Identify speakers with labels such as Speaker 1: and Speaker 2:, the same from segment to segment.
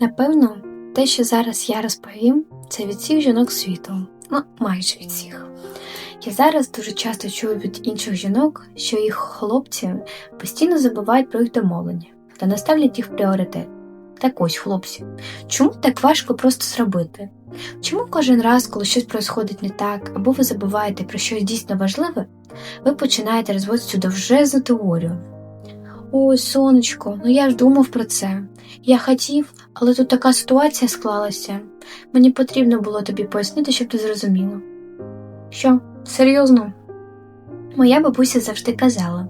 Speaker 1: Напевно, те, що зараз я розповім, це від всіх жінок світу, ну майже від всіх. Я зараз дуже часто чую від інших жінок, що їх хлопці постійно забувають про їх домовлення та не ставлять їх в пріоритет. Так ось, хлопці, чому так важко просто зробити? Чому кожен раз, коли щось происходить не так, або ви забуваєте про щось дійсно важливе, ви починаєте розводити цю довжезну теорію? Ой, сонечко, ну я ж думав про це. Я хотів, але тут така ситуація склалася. Мені потрібно було тобі пояснити, щоб ти зрозуміла. Що, серйозно? Моя бабуся завжди казала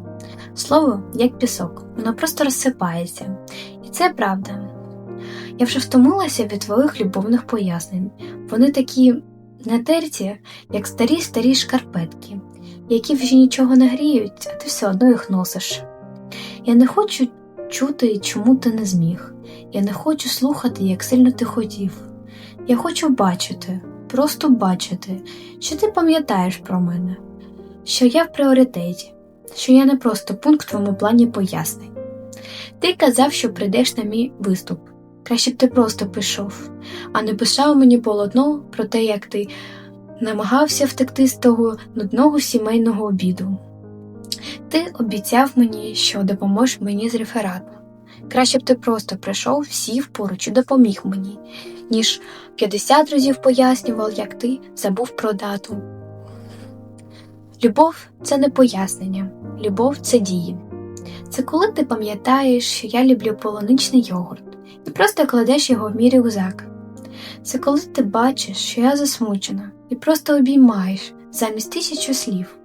Speaker 1: слово як пісок, воно просто розсипається. І це правда. Я вже втомилася від твоїх любовних пояснень. Вони такі натерті, як старі старі шкарпетки, які вже нічого не гріють, а ти все одно їх носиш. Я не хочу чути, чому ти не зміг. Я не хочу слухати, як сильно ти хотів. Я хочу бачити, просто бачити, що ти пам'ятаєш про мене, що я в пріоритеті, що я не просто пункт в твоєму плані пояснень. Ти казав, що прийдеш на мій виступ. Краще б ти просто пішов, а не писав мені полотно про те, як ти намагався втекти з того нудного сімейного обіду. Ти обіцяв мені, що допоможеш мені з рефератом. Краще б ти просто прийшов, сів поруч і допоміг мені, ніж 50 разів пояснював, як ти забув про дату. Любов це не пояснення, любов це дії. Це коли ти пам'ятаєш, що я люблю полуничний йогурт, і просто кладеш його в мій рюкзак. Це коли ти бачиш, що я засмучена, і просто обіймаєш замість тисячі слів.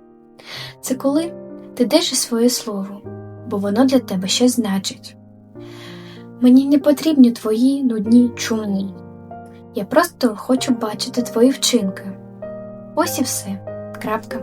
Speaker 1: Це коли ти держиш своє слово, бо воно для тебе щось значить. Мені не потрібні твої нудні чумні. Я просто хочу бачити твої вчинки. Ось і все. Крапка.